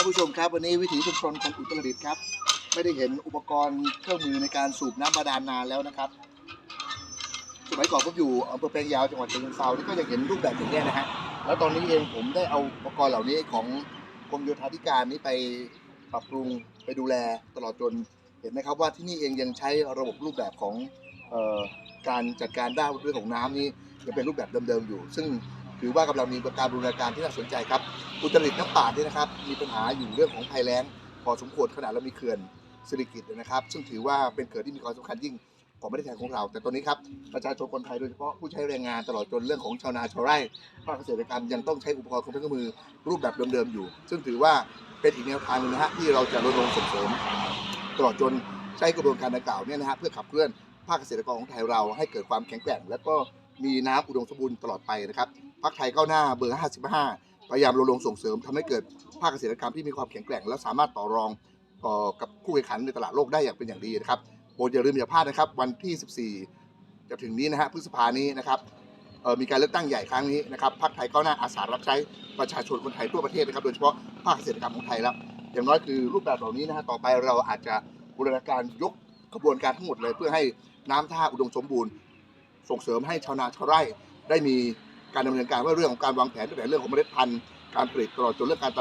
านผู้ชมครับวันนี้วิถีชุมชนของอุตรดิตถ์ครับ ไม่ได้เห็นอุปกรณ์เครื่องมือในการสูบน้ำบาดาลนานแล้วนะครับ สมัยก่อนผมอยู่อำเภอแปลงยาวจังหวัดฉะเชิงเทรานี่ก็ยังเห็นรูปแบบอย่างนี้ยนะฮะแล้วตอนนี้เองผมได้เอาอุปกรณ์เหล่านี้ของกรมโยธาธิการนี้ไปปรับปรุงไปดูแลตลอดจนเห็นไหมครับว่าที่นี่เองยังใช้ระบบรูปแบบของเอ่อการจัดการด้านเรื่องของน้ำนี้ยังเป็นรูปแบบเดิมๆอยู่ ซึ่ง ถือว่ากำลังมีการบูรณาการที่น่าสนใจครับ อุตรดิตถ์น้ำป่าเนี่ยนะครับ มีปัญหาอยู่เรื่องของภัยแล้ง พอสมควรขนาดเรามีเขื่อนสิริกิตนะครับ ซึ่งถือว่าเป็นเขื่อนที่มีความสำคัญยิ่งของประเทศไทยของเรา แต่ตอนนี้ครับประชาชนคนไทยโดยเฉพาะผู้ใช้แรงงานตลอดจนเรื่องของชาวนาชาวไร่ภาคเกษตรกรรมยังต้องใช้อุปกรณ์เครื่องมือรูปแบบเดิมๆอยู่ ซึ่งถือว่าเป็นอีกแนวทางหนึงนะฮะที่เราจะรณรงค์ส่งเสริมตลอดจนใช้กระบวนการดังกล่าวเนี่ยนะฮะเพื่อขับเคลื่อนภาคเกษตรกรของไทยเราให้เกิดความแข็งแกร่ง และก็มีน้ำอุดมสมบูรณ์ตลอดไปนะครับ พรรคไทยก้าวหน้าเบอร์ 55 พยายามรณรงค์ส่งเสริมทำให้เกิดภาคเกษตรกรรมที่มีความแข็งแกร่ง และสามารถต่อรองต่อกับคู่แข่งขันในตลาดโลกได้อย่างเป็นอย่างดีนะครับโปรดอย่าลืมอย่าพลาดนะครับ วันที่ 14 จะถึงนี้นะฮะพฤษภานี้นะครับมีการเลือกตั้งใหญ่ครั้งนี้นะครับพรรคไทยก้าวหน้าอาสารับใช้ประชาชนคนไทยทั่วประเทศนะครับ โดยเฉพาะภาคเกษตรกรรมของไทยแล้วอย่างน้อยคือรูปแบบเหล่านี้นะฮะต่อไปเราอาจจะบูรณาการยกกระบวนการทั้งหมดเลย เพื่อให้น้ำท่าอุดมสมบูรณ์ ส่งเสริมให้ชาวนาชาวไร่ได้มี การดำเนินการว่าเรื่องของการวางแผนตั้งแต่เรื่องของเมล็ดพันธุ์การผลิตตลอดจนเรื่องการตลาด